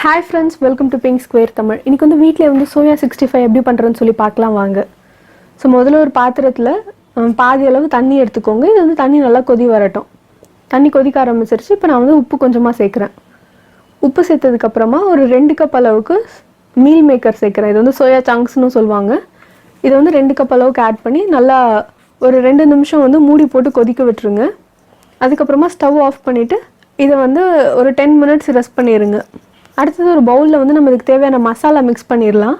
Hi friends welcome to Pink Square Tamil இன்னைக்கு வந்து வீட்டில் வந்து சோயா சிக்ஸ்டி ஃபைவ் எப்படி பண்ணுறதுன்னு சொல்லி பார்க்கலாம் வாங்க. ஸோ முதல்ல ஒரு பாத்திரத்தில் பாதி அளவு தண்ணி எடுத்துக்கோங்க. இது வந்து தண்ணி நல்லா கொதி வரட்டும். தண்ணி கொதிக்க ஆரம்பிச்சிருச்சு. இப்போ நான் வந்து உப்பு கொஞ்சமாக சேர்க்குறேன். உப்பு சேர்த்ததுக்கப்புறமா ஒரு ரெண்டு கப் அளவுக்கு மீல் மேக்கர் சேர்க்குறேன். இது வந்து சோயா சங்க்ஸ்னு சொல்லுவாங்க. இதை வந்து ரெண்டு கப் அளவுக்கு ஆட் பண்ணி நல்லா ஒரு ரெண்டு நிமிஷம் வந்து மூடி போட்டு கொதிக்க விட்டுருங்க. அதுக்கப்புறமா ஸ்டவ் ஆஃப் பண்ணிவிட்டு இதை வந்து ஒரு டென் மினிட்ஸ் ரெஸ்ட் பண்ணிடுங்க அடுத்தது ஒரு பவுலில் வந்து நம்ம இதுக்கு தேவையான மசாலா மிக்ஸ் பண்ணிடலாம்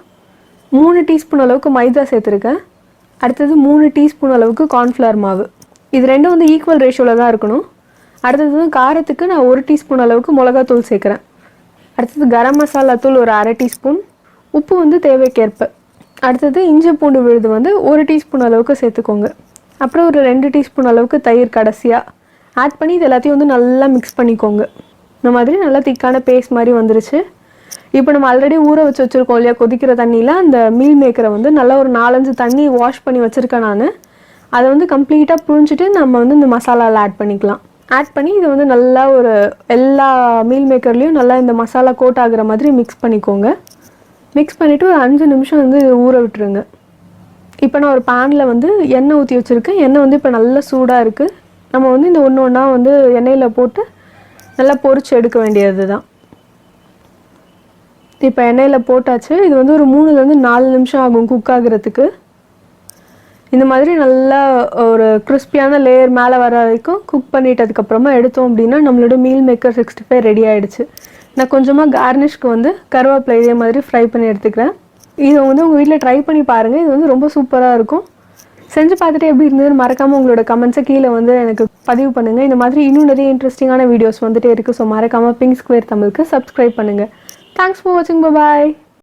மூணு டீஸ்பூன் அளவுக்கு மைதா சேர்த்துருக்கேன். அடுத்தது மூணு டீஸ்பூன் அளவுக்கு கார்ன்ஃப்ளவர் மாவு. இது ரெண்டும் வந்து ஈக்குவல் ரேஷியோவில் தான் இருக்கணும். அடுத்தது வந்து காரத்துக்கு நான் ஒரு டீஸ்பூன் அளவுக்கு மிளகாத்தூள் சேர்க்குறேன். அடுத்தது கரம் மசாலா தூள் ஒரு அரை டீஸ்பூன் உப்பு வந்து தேவைக்கேற்ப. அடுத்தது இஞ்சி பூண்டு விழுது வந்து ஒரு டீஸ்பூன் அளவுக்கு சேர்த்துக்கோங்க. அப்புறம் ஒரு ரெண்டு டீஸ்பூன் அளவுக்கு தயிர் கடைசியாக ஆட் பண்ணி இது எல்லாத்தையும் வந்து நல்லா மிக்ஸ் பண்ணிக்கோங்க. இந்த மாதிரி நல்லா திக்கான பேஸ்ட் மாதிரி வந்துருச்சு. இப்போ நம்ம ஆல்ரெடி ஊற வச்சு வச்சுருக்கோம் இல்லையா கொதிக்கிற தண்ணியில் அந்த மீல் மேக்கரை வந்து நல்லா ஒரு நாலஞ்சு தண்ணி வாஷ் பண்ணி வச்சுருக்கேன் நான். அதை வந்து கம்ப்ளீட்டாக புழிஞ்சிட்டு நம்ம வந்து இந்த மசாலாவில் ஆட் பண்ணிக்கலாம். ஆட் பண்ணி இதை வந்து நல்லா ஒரு எல்லா மீல் மேக்கர்லேயும் நல்லா இந்த மசாலா கோட் ஆகுற மாதிரி மிக்ஸ் பண்ணிக்கோங்க. மிக்ஸ் பண்ணிவிட்டு ஒரு அஞ்சு நிமிஷம் வந்து ஊற விட்டுருங்க. இப்போ நான் ஒரு பேனில் வந்து எண்ணெய் ஊற்றி வச்சுருக்கேன். எண்ணெய் வந்து இப்போ நல்லா சூடாக இருக்குது நம்ம வந்து இந்த ஒன்று ஒன்றா வந்து எண்ணெயில் போட்டு நல்லா பொறிச்சு எடுக்க வேண்டியது தான் இப்போ எண்ணெயில் போட்டாச்சு. இது வந்து ஒரு மூணுலேருந்து நாலு நிமிஷம் ஆகும் குக் ஆகுறதுக்கு. இந்த மாதிரி நல்லா ஒரு கிறிஸ்பியான லேயர் மேலே வர வரைக்கும் குக் பண்ணிட்டதுக்கப்புறமா எடுத்தோம் அப்படின்னா நம்மளோட meal maker sixty five ready ஆகிடுச்சு நான் கொஞ்சமாக கார்னிஷ்க்கு வந்து கருவேப்பிலை இதே மாதிரி ஃப்ரை பண்ணி எடுத்துக்கிறேன். இதை வந்து உங்கள் வீட்டில் ட்ரை பண்ணி பாருங்கள் இது வந்து ரொம்ப சூப்பராக இருக்கும். செஞ்சு பார்த்துட்டு எப்படி இருந்ததுன்னு மறக்காமல் உங்களோட கமெண்ட்ஸை கீழே வந்து எனக்கு பதிவு பண்ணுங்கள் இந்த மாதிரி இன்னும் நிறைய இன்ட்ரெஸ்டிங்கான வீடியோஸ் வந்துட்டே இருக்குது ஸோ மறக்காமல் பிங்க் ஸ்கொயர் தமிழுக்கு சப்ஸ்கிரைப் பண்ணுங்கள் தேங்க்ஸ் ஃபார் வாட்சிங் பாய்